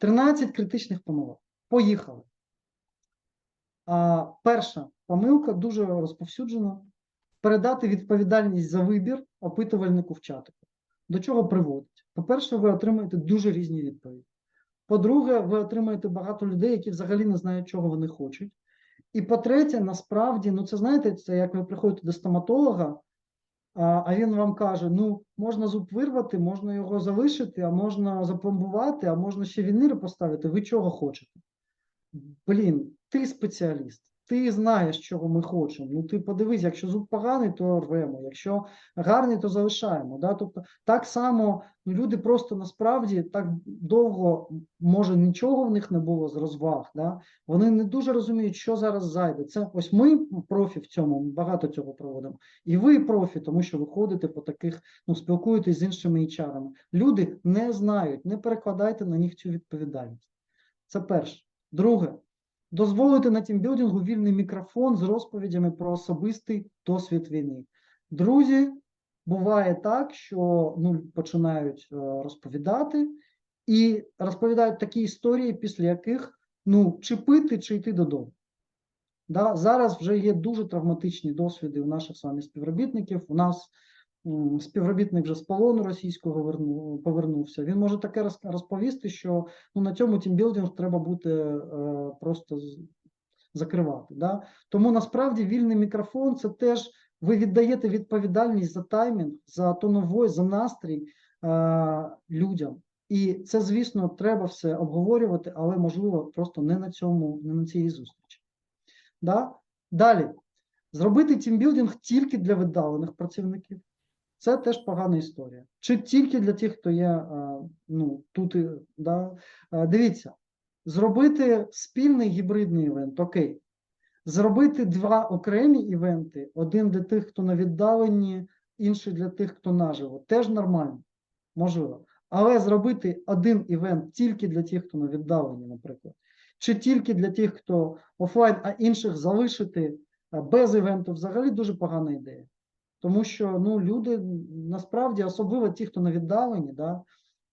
13 критичних помилок. Поїхали. А, перша помилка дуже розповсюджена. Передати відповідальність за вибір опитувальнику в чатику. До чого приводить? По-перше, ви отримаєте дуже різні відповіді. По-друге, ви отримаєте багато людей, які взагалі не знають, чого вони хочуть. І по-третє, насправді, ну це знаєте, це як ви приходите до стоматолога, а, він вам каже: ну, можна зуб вирвати, можна його залишити, а можна запломбувати, а можна ще вінири поставити. Ви чого хочете? Блін, ти спеціаліст, ти знаєш, чого ми хочемо. Ну, ти подивись, якщо зуб поганий, то рвемо, якщо гарний, то залишаємо. Да? Тобто, так само ну, люди просто насправді так довго, може, нічого в них не було з розваг. Да? Вони не дуже розуміють, що зараз зайде. Це ось ми профі в цьому, ми багато цього проводимо. І ви профі, тому що ви ходите по таких, ну, спілкуєтесь з іншими HR-ами. Люди не знають, не перекладайте на них цю відповідальність. Це перше. Друге, дозволити на тімбілдингу вільний мікрофон з розповідями про особистий досвід війни. Друзі, буває так, що ну, починають е, розповідати і розповідають такі історії, після яких ну, чи пити, чи йти додому. Да? Зараз вже є дуже травматичні досвіди у наших з вами співробітників. У нас співробітник вже з полону російського верну- повернувся. Він може таке розповісти, що ну, на цьому тімбілдинг треба буде е, просто закривати. Да? Тому насправді вільний мікрофон це теж ви віддаєте відповідальність за таймінг, за тоновой, за настрій е, людям. І це, звісно, треба все обговорювати, але можливо просто не на цьому, не на цій зустрічі. Да? Далі, зробити тімбілдинг тільки для віддалених працівників. Це теж погана історія. Чи тільки для тих, хто є е, ну, тут, да? Е, дивіться, зробити спільний гібридний івент, окей. Зробити два окремі івенти: один для тих, хто на віддаленні, інший для тих, хто наживо. Теж нормально, можливо. Але зробити один івент тільки для тих, хто на віддаленні, наприклад, чи тільки для тих, хто офлайн, а інших залишити е, без івенту, взагалі дуже погана ідея. Тому що ну, люди насправді, особливо ті, хто на віддаленні, да,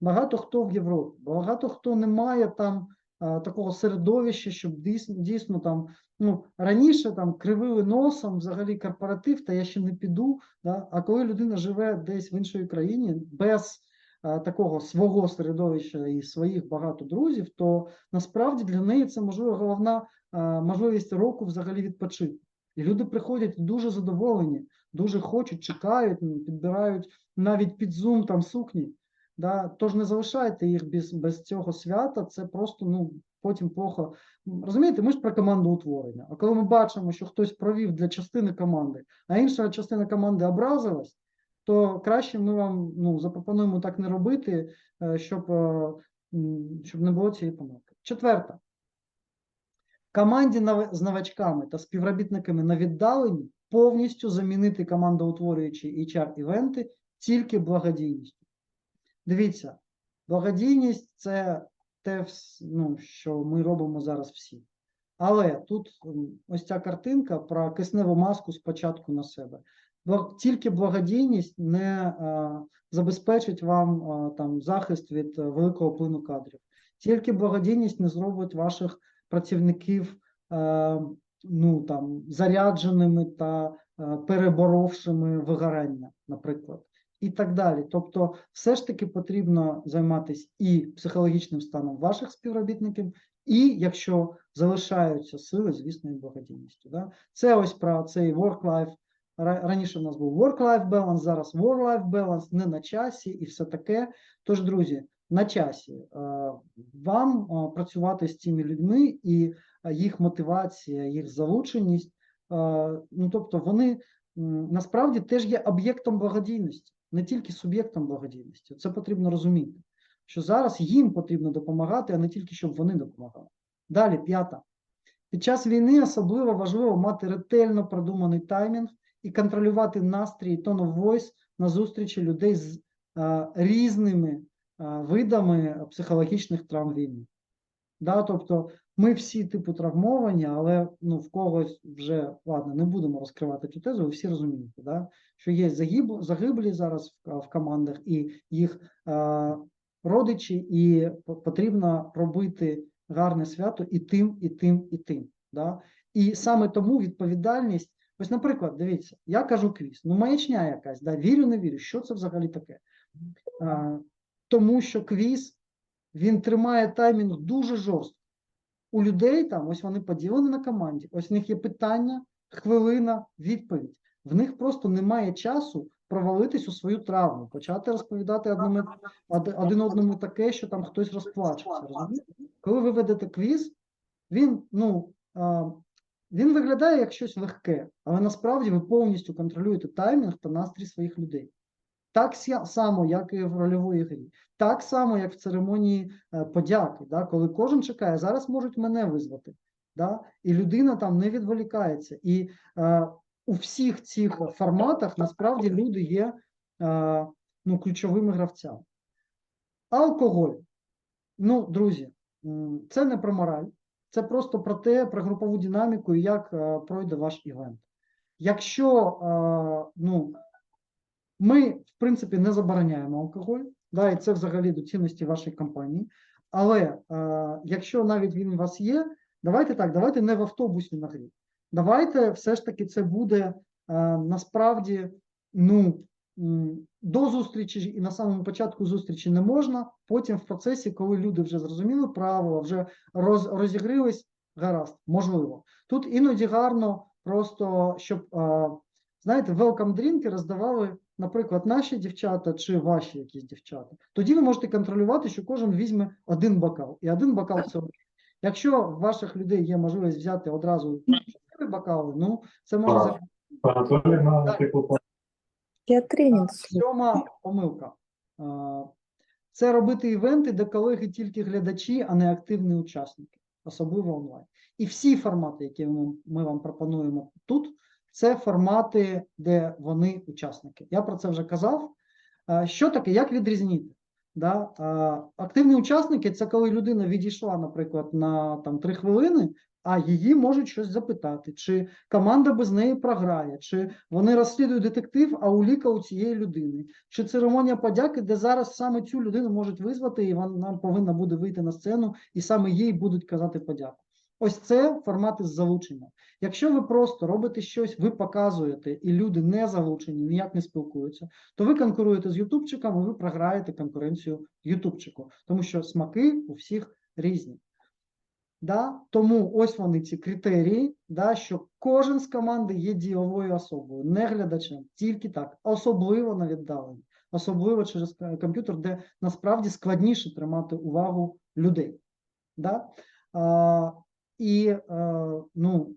багато хто в Європі, багато хто не має там а, такого середовища, щоб дійсно, дійсно там ну, раніше там кривили носом взагалі корпоратив, та я ще не піду. Да? А коли людина живе десь в іншій країні без а, такого свого середовища і своїх багато друзів, то насправді для неї це можливо головна а, можливість року взагалі відпочити. І люди приходять дуже задоволені, дуже хочуть, чекають, підбирають навіть під Zoom там сукні. Да? Тож не залишайте їх без, без цього свята, це просто ну, потім плохо. Розумієте, ми ж про команду утворення. А коли ми бачимо, що хтось провів для частини команди, а інша частина команди образилась, то краще ми вам ну, запропонуємо так не робити, е, щоб, е, щоб не було цієї помилки. Четверта. Команді з новачками та співробітниками на віддаленні повністю замінити командоутворюючі HR-івенти тільки благодійністю. Дивіться, благодійність це те, ну, що ми робимо зараз всі. Але тут ось ця картинка про кисневу маску спочатку на себе. Тільки благодійність не забезпечить вам там, захист від е, великого плину кадрів. Тільки благодійність не зробить ваших працівників е, ну, там, зарядженими та е, переборовшими вигорання, наприклад і так далі. Тобто, все ж таки потрібно займатися і психологічним станом ваших співробітників, і якщо залишаються сили, звісно, і благодійністю. Да? Це ось про цей work-life. Раніше в нас був work-life balance, зараз work-life balance, не на часі і все таке. Тож, друзі, на часі е, вам е, працювати з цими людьми і їх мотивація, їх залученість. Ну, тобто, вони насправді теж є об'єктом благодійності, не тільки суб'єктом благодійності. Це потрібно розуміти, що зараз їм потрібно допомагати, а не тільки щоб вони допомагали. Далі, п'ята. Під час війни особливо важливо мати ретельно продуманий таймінг і контролювати настрій tone of voice на зустрічі людей з е, різними е, видами психологічних травм війни. Да, тобто ми всі типу травмовані, але ну, в когось вже ладно, не будемо розкривати цю тезу, ви всі розумієте, да, що є загиб, загиблі зараз в, в командах, і їх е, родичі, і потрібно робити гарне свято і тим, і тим, і тим. Да? І саме тому відповідальність. Ось, наприклад, дивіться, я кажу квіз, ну маячня якась, да, вірю, не вірю, що це взагалі таке? А, тому що квіз він тримає таймінг дуже жорстко. У людей там, ось вони поділені на команді, ось в них є питання, хвилина, відповідь. В них просто немає часу провалитись у свою травму, почати розповідати одному, один одному таке, що там хтось розплачеться. Розумієте? Коли ви ведете квіз, він, ну, він виглядає як щось легке, але насправді ви повністю контролюєте таймінг та настрій своїх людей. Так само, як і в рольовій грі, так само, як в церемонії е, подяки, да, коли кожен чекає, зараз можуть мене визвати. Да, і людина там не відволікається. І е, у всіх цих форматах насправді люди є е, ну, ключовими гравцями. Алкоголь. Ну, друзі, це не про мораль, це просто про те, про групову динаміку і як е, пройде ваш івент. Якщо е, ну, ми, в принципі, не забороняємо алкоголь, да, і це взагалі до цінності вашої компанії. Але е, якщо навіть він у вас є, давайте так, давайте не в автобусі на грі. Давайте все ж таки це буде е, насправді ну, до зустрічі і на самому початку зустрічі не можна. Потім в процесі, коли люди вже зрозуміли правила, вже роз, розігрілись, гаразд, можливо. Тут іноді гарно просто, щоб, е, знаєте, welcome дрінки роздавали, наприклад, наші дівчата чи ваші якісь дівчата. Тоді ви можете контролювати, що кожен візьме один бокал, і один бокал це окей. Якщо в ваших людей є можливість взяти одразу чотири бокали, ну це може типу, Я тренінг. Сьома помилка. Це робити івенти, де колеги тільки глядачі, а не активні учасники, особливо онлайн. І всі формати, які ми вам пропонуємо тут, це формати, де вони учасники. Я про це вже казав. Що таке, як відрізнити? Да? Активні учасники це коли людина відійшла, наприклад, на там, 3 хвилини, а її можуть щось запитати, чи команда без неї програє, чи вони розслідують детектив, а уліка у цієї людини, чи церемонія подяки, де зараз саме цю людину можуть визвати, і вона повинна буде вийти на сцену, і саме їй будуть казати подяку. Ось це формати з залученням. Якщо ви просто робите щось, ви показуєте, і люди не залучені, ніяк не спілкуються, то ви конкуруєте з Ютубчиком, і ви програєте конкуренцію Ютубчику, тому що смаки у всіх різні. Да? Тому ось вони ці критерії, да, що кожен з команди є дієвою особою, не глядачем, тільки так, особливо на віддаленні, особливо через комп'ютер, де насправді складніше тримати увагу людей. Да? І а, ну,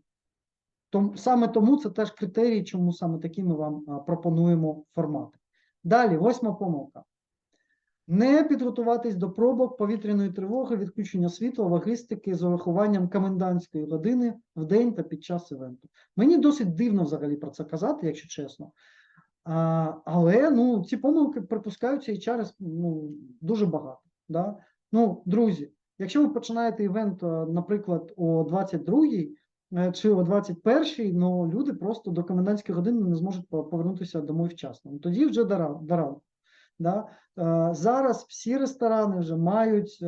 том, саме тому це теж критерії, чому саме такі ми вам а, пропонуємо формати. Далі, восьма помилка. Не підготуватись до пробок повітряної тривоги, відключення світла, логістики з урахуванням комендантської години в день та під час івенту. Мені досить дивно взагалі про це казати, якщо чесно. А, але ну, ці помилки припускаються і через ну, дуже багато. Да? Ну, друзі, якщо ви починаєте івент, е, наприклад, о 22-й е, чи о 21-й, ну люди просто до комендантської години не зможуть повернутися домой вчасно. Ну, Тоді вже дара- даранку. Да? Е, Зараз всі ресторани вже мають,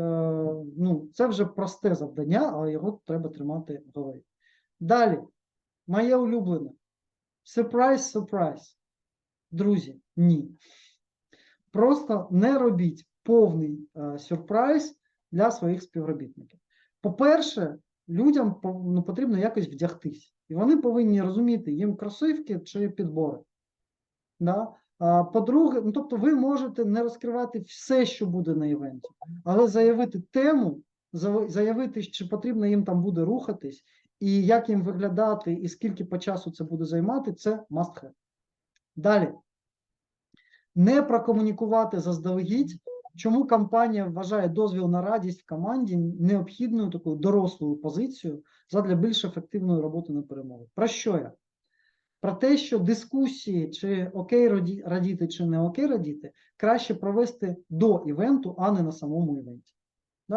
ну, це вже просте завдання, але його треба тримати в голові. Далі, моє улюблене. Сюрприз, сюрприз. Друзі, ні. Просто не робіть повний сюрприз для своїх співробітників. По-перше, людям ну, потрібно якось вдягтись. І вони повинні розуміти, їм кросівки чи підбори. Да? По-друге, ну тобто ви можете не розкривати все, що буде на івенті, але заявити тему, заявити, чи потрібно їм там буде рухатись, і як їм виглядати, і скільки по часу це буде займати, це must have. Далі. Не прокомунікувати заздалегідь, чому компанія вважає дозвіл на радість в команді необхідною такою дорослою позицією задля більш ефективної роботи на перемоги. Про що я? Про те, що дискусії, чи окей радіти, чи не окей радіти, краще провести до івенту, а не на самому івенті.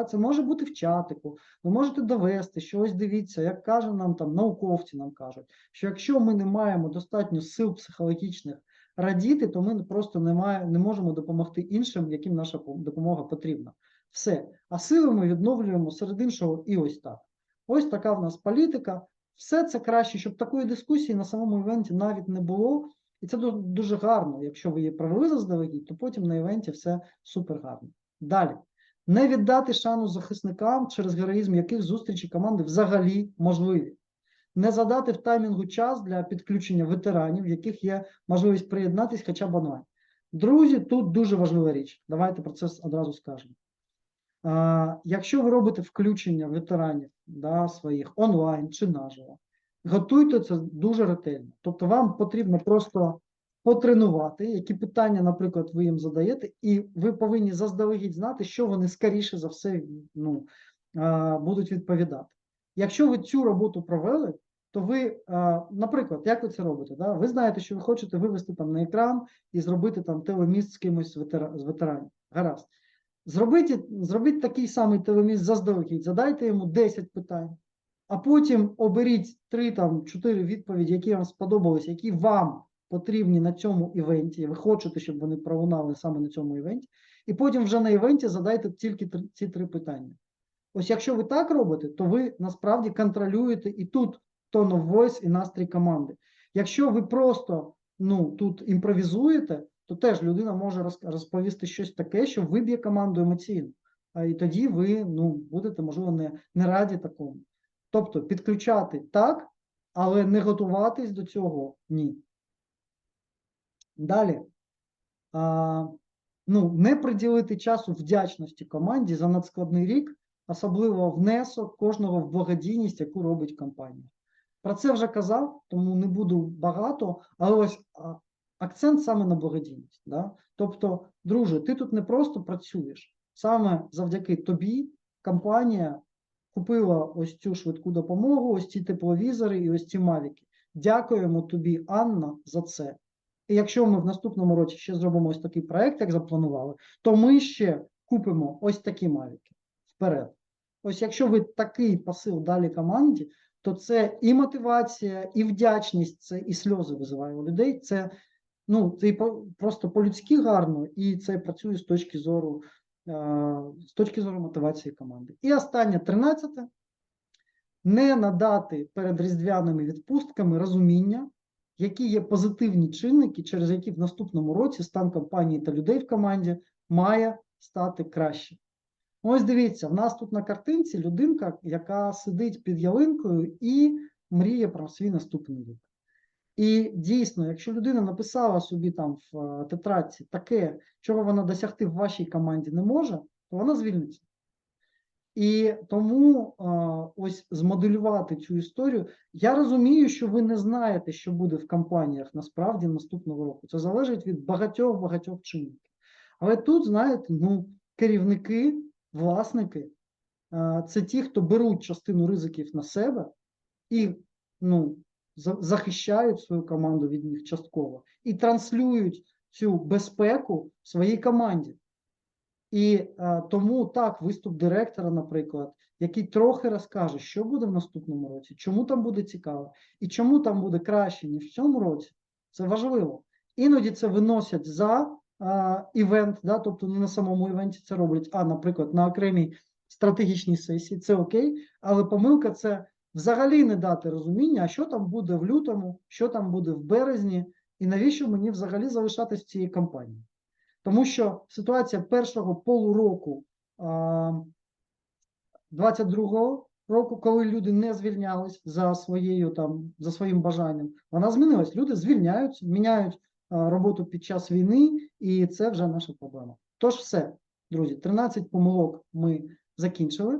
Це може бути в чатику, ви можете довести, що ось дивіться, як каже нам там науковці нам кажуть, що якщо ми не маємо достатньо сил психологічних радіти, то ми просто не, має, не можемо допомогти іншим, яким наша допомога потрібна. Все. А сили ми відновлюємо серед іншого і ось так. Ось така в нас політика. Все це краще, щоб такої дискусії на самому івенті навіть не було. І це дуже гарно. Якщо ви її провели заздалегідь, то потім на івенті все супер гарно. Далі. Не віддати шану захисникам, через героїзм яких зустрічі команди взагалі можливі. Не задати в таймінгу час для підключення ветеранів, в яких є можливість приєднатись хоча б онлайн. Друзі, тут дуже важлива річ. Давайте про це одразу скажемо. А, якщо ви робите включення ветеранів да, своїх онлайн чи наживо, готуйте це дуже ретельно. Тобто вам потрібно просто потренувати, які питання, наприклад, ви їм задаєте, і ви повинні заздалегідь знати, що вони скоріше за все ну, будуть відповідати. Якщо ви цю роботу провели, то ви, наприклад, як ви це робите? Да? Ви знаєте, що ви хочете вивести там на екран і зробити там телеміст з кимось з ветеранів. Гаразд. Зробіть, зробіть такий самий телеміст заздалегідь, задайте йому 10 питань, а потім оберіть 3 там 4 відповіді, які вам сподобались, які вам потрібні на цьому івенті. Ви хочете, щоб вони пролунали саме на цьому івенті, і потім вже на івенті задайте тільки ці три питання. Ось якщо ви так робите, то ви насправді контролюєте і тут tone of voice і настрій команди. Якщо ви просто ну, тут імпровізуєте, то теж людина може розповісти щось таке, що виб'є команду емоційно. І тоді ви ну, будете, можливо, не, не раді такому. Тобто підключати так, але не готуватись до цього ні. Далі. А, ну, не приділити часу вдячності команді за надскладний рік, особливо внесок кожного в благодійність, яку робить компанія. Про це вже казав, тому не буду багато, але ось акцент саме на благодійність. Да? Тобто, друже, ти тут не просто працюєш, саме завдяки тобі компанія купила ось цю швидку допомогу, ось ці тепловізори і ось ці мавіки. Дякуємо тобі, Анна, за це. І якщо ми в наступному році ще зробимо ось такий проект, як запланували, то ми ще купимо ось такі мавіки вперед. Ось якщо ви такий посил далі команді, то це і мотивація, і вдячність, це і сльози визиває у людей. Це ну, це і просто по-людськи гарно, і це працює з точки зору, е, з точки зору мотивації команди. І останнє, тринадцяте. Не надати перед різдвяними відпустками розуміння, які є позитивні чинники, через які в наступному році стан компанії та людей в команді має стати краще. Ось дивіться, в нас тут на картинці людинка, яка сидить під ялинкою і мріє про свій наступний рік. І дійсно, якщо людина написала собі там в е, тетрадці таке, чого вона досягти в вашій команді не може, то вона звільниться. І тому а, ось змоделювати цю історію. Я розумію, що ви не знаєте, що буде в компаніях насправді наступного року. Це залежить від багатьох багатьох чинників. Але тут, знаєте, ну, керівники, власники це ті, хто беруть частину ризиків на себе і ну, захищають свою команду від них частково і транслюють цю безпеку своїй команді. І е, тому так, виступ директора, наприклад, який трохи розкаже, що буде в наступному році, чому там буде цікаво, і чому там буде краще, ніж в цьому році, це важливо. Іноді це виносять за е, івент, да, тобто не на самому івенті це роблять, а, наприклад, на окремій стратегічній сесії, це окей, але помилка це взагалі не дати розуміння, а що там буде в лютому, що там буде в березні, і навіщо мені взагалі залишатись в цій компанії. Тому що ситуація першого полуроку а, 22-го року, коли люди не звільнялись за своєю там за своїм бажанням, вона змінилась. Люди звільняються, міняють роботу під час війни, і це вже наша проблема. Тож все, друзі, 13 помилок ми закінчили.